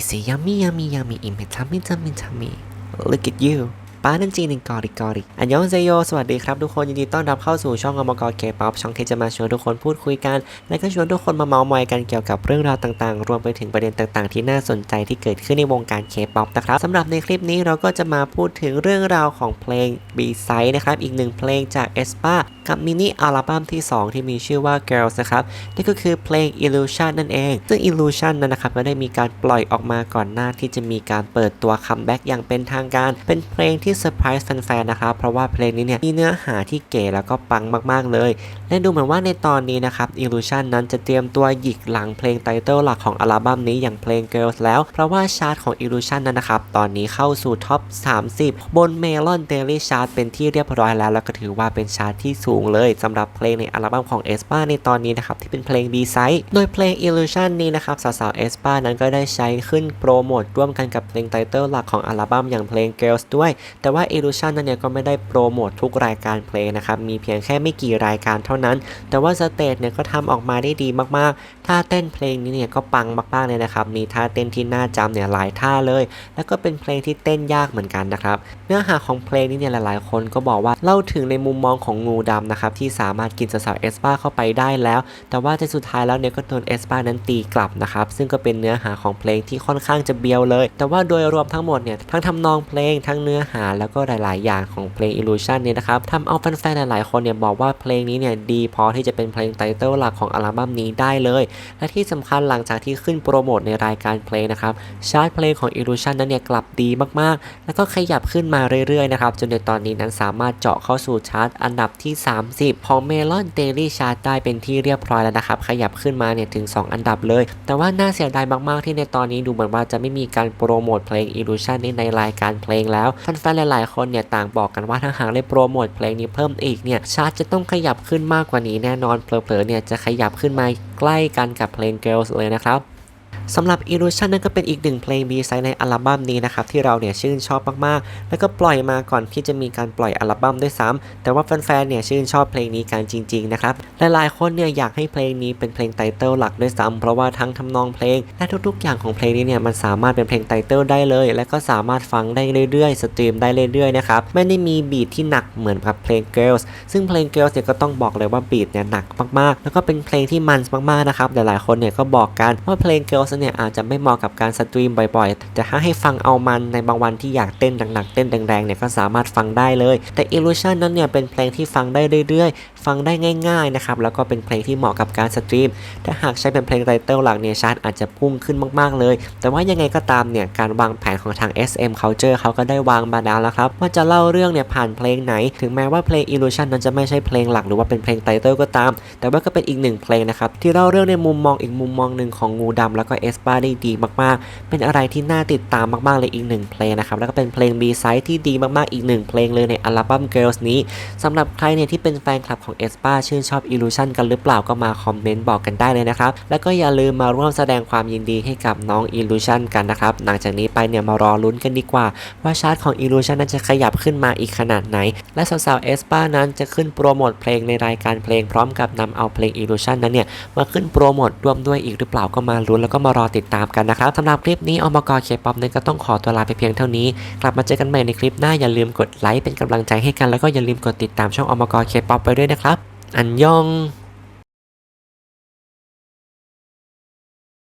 Is it yummy yummy yummy in my tummy tummy tummy Look at you ป้านันจีนิงกอริกอริอันยองเซโย สวัสดีครับทุกคนยินดีต้อนรับเข้าสู่ช่องอมกรเคป๊อปช่องที่จะมาชวนทุกคนพูดคุยกัน และก็ชวนทุกคนมาเมาส์มอยกันเกี่ยวกับเรื่องราวต่างๆ รวมไปถึงประเด็นต่างๆ ที่น่าสนใจที่เกิดขึ้นในวงการเคป๊อปนะครับสำหรับในคลิปนี้เราก็จะมาพูดถึงเรื่องราวของเพลง B Side นะครับ อีกหนึ่งเพลงจาก e s p a กับมินิอัลบั้มที่ 2 ที่มีชื่อว่า Girls นะครับนี่ก็คือเพลง Illusion นั่นเอง ซึ่ง Illusion นั้นนะครับก็ได้มีการปล่อยออกมาก่อนหน้าที่จะมีการเปิดตัวคัมแบ็กอย่างเป็นทางการ เป็นเพลงที่เซอร์ไพรส์แฟนๆนะครับเพราะว่าเพลงนี้เนี่ยมีเนื้อหาที่เก๋แล้วก็ปังมากๆเลย และดูเหมือนว่าในตอนนี้นะครับ Illusion นั้นจะเตรียมตัวหยิกหลังเพลงไตเติลหลักของอัลบั้มนี้อย่างเพลง Girls แล้ว เพราะว่าชาร์ตของ Illusion นั้นนะครับตอนนี้เข้าสู่ท็อป 30 บน Melon Daily Chart เป็นที่เรียบร้อยแล้ว แล้วก็ถือว่าเป็นชาร์ตที่สูงเลยสำหรับเพลงในอัลบั้มของ e s p a ในตอนนี้นะครับที่เป็นเพลง B-side โดยเพลง Illusion นี้นะครับสาวๆ e s p a นั้นก็ได้ใช้ขึ้นโปรโมทร่วมกันกับเพลงไตเติลหลักของอัลบั้มอย่างเพลง Girls ด้วย แต่ว่า Illusion นั้นเนี่ยก็ไม่ได้โปรโมททุกรายการเพลงนะครับมีเพียงแค่ไม่กี่รายการเท่านั้น แต่ว่าสเตจเนี่ยก็ทำออกมาได้ดีมากๆท่าเต้นเพลงนี้เนี่ยก็ปังมากๆเลยนะครับมีท่าเต้นที่น่าจำเนี่ยหลายท่าเลย แล้วก็เป็นเพลงที่เต้นยากเหมือนกันนะครับเนื้อหาของเพลงนี้เนี่ยหลาย ๆ คนก็บอกว่าเล่าถึงในมุมมองของงูดำนะครับที่สามารถกินสาวเอสปาเข้าไปได้แล้ว แต่ว่าในสุดท้ายแล้วเนี่ยก็โดนเอสปานั้นตีกลับนะครับซึ่งก็เป็นเนื้อหาของเพลงที่ค่อนข้างจะเบียวเลย แต่ว่าโดยรวมทั้งหมดเนี่ยทั้งทำนองเพลงทั้งเนื้อหาแล้วก็หลาย ๆ อย่างของเพลง Illusion เนี่ยนะครับทำเอาแฟน ๆ หลาย ๆ คนเนี่ยบอกว่าเพลงนี้เนี่ยดีพอที่จะเป็นเพลงไตเติลหลักของอัลบั้มนี้ได้เลย และที่สำคัญหลังจากที่ขึ้นโปรโมทในรายการเพลงนะครับชาร์ตเพลงของ Illusion นั้นเนี่ยกลับดีมาก ๆ แล้วก็ขยับขึ้นมาเรื่อย ๆ นะครับจนในตอนนี้นั้นสามารถเจาะเข้าสู่ชาร์ตอันดับที่30ของ Melon Daily Chart ได้เป็นที่เรียบร้อยแล้วนะครับ ขยับขึ้นมาเนี่ยถึง 2 อันดับเลย แต่ว่าน่าเสียดายมาก ๆ ที่ในตอนนี้ดูเหมือนว่าจะไม่มีการโปรโมทเพลง Illusion นี้ในรายการเพลงแล้วแฟนๆหลาย ๆ คนเนี่ยต่างบอกกันว่าถ้าหากได้โปรโมทเพลงนี้เพิ่มอีกเนี่ยชาร์ตจะต้องขยับขึ้นมากกว่านี้แน่นอนเผลอ ๆ เนี่ยจะขยับขึ้นมาใกล้กันกับเพลง Girls เลยนะครับ สำหรับ Illusion นั่นก็เป็นอีกหนึ่งเพลง B-side ในอัลบั้มนี้นะครับ ที่เราเนี่ยชื่นชอบมากๆ แล้วก็ปล่อยมาก่อนที่จะมีการปล่อยอัลบั้มด้วยซ้ำแต่ว่าแฟนๆเนี่ยชื่นชอบเพลงนี้กันจริงๆนะครับหลายๆคนเนี่ยอยากให้เพลงนี้เป็นเพลงไตเติลหลักด้วยซ้ำเพราะว่าทั้งทำนองเพลง และทุกๆ อย่างของเพลงนี้เนี่ยมันสามารถเป็นเพลงไตเติลได้เลย และก็สามารถฟังได้เรื่อยๆสตรีมได้เรื่อยๆนะครับไม่ได้มีบีทที่หนักเหมือนกับเพลง Girls ซึ่งเพลง Girls เนี่ยก็ต้องบอกเลยว่าบีทเนี่ยหนักมากๆ แล้วก็เป็นเพลงที่มันมากๆนะครับหลายๆคนเนี่ยก็บอกกันว่าเพลง Girls เนี่ยอาจจะไม่เหมาะกับการสตรีมบ่อยๆ แต่ถ้าให้ฟังเอามันในบางวันที่อยากเต้นหนักๆเต้นแรงๆเนี่ยก็สามารถฟังได้เลย แต่ Illusion นั้นเนี่ยเป็นเพลงที่ฟังได้เรื่อยๆฟังได้ง่ายๆนะครับแล้วก็เป็นเพลงที่เหมาะกับการสตรีม ถ้าหากใช้เป็นเพลงไตเติลหลักเนี่ยชาร์ตอาจจะพุ่งขึ้นมากๆเลย แต่ว่ายังไงก็ตามเนี่ยการวางแผนของทาง SM Culture เขาก็ได้วางมาแล้วแล้วครับว่าจะเล่าเรื่องเนี่ยผ่านเพลงไหน ถึงแม้ว่าเพลง Illusion นั้นจะไม่ใช่เพลงหลักหรือว่าเป็นเพลงไตเติลก็ตาม แต่ว่าก็เป็นอีกหนึ่งเพลงนะครับที่เล่าเรื่องในมุมมองอีกมุมมองหนึ่งของงูดำแล้วก็เอสปาได้ดีมากๆ เป็นอะไรที่น่าติดตามมากๆเลยอีกหนึ่งเพลงนะครับแล้วก็เป็นเพลง B-side ที่ดีมากๆอีกหนึ่งเพลงเลยในอัลบั้ม Girls นี้สำหรับใครเนี่ยที่เป็นแฟนคลับของเอสปาชื่นชอบ Illusion กันหรือเปล่าก็มาคอมเมนต์บอกกันได้เลยนะครับ แล้วก็อย่าลืมมาร่วมแสดงความยินดีให้กับน้อง Illusion กันนะครับ หลังจากนี้ไปเนี่ยมารอลุ้นกันดีกว่า ว่าชาร์ตของ Illusion นั้นจะขยับขึ้นมาอีกขนาดไหน และสาวๆเอสปานั้นจะขึ้นโปรโมทเพลงในรายการเพลงพร้อมกับนำเอาเพลง Illusion นั้นเนี่ยมาขึ้นโปรโมทร่วมด้วยอีกหรือเปล่าก็มาลุ้นแล้วก็มารอติดตามกันนะครับสำหรับคลิปนี้อมกรเคป๊อปนั้นก็ต้องขอตัวลาไปเพียงเท่านี้ กลับมาเจอกันใหม่ในคลิปหน้าอย่าลืมกดไลค์เป็นกำลังใจให้กันแล้วก็อย่าลืมกดติดตามช่องอมกรเคป๊อปไปด้วยนะครับ อันยอง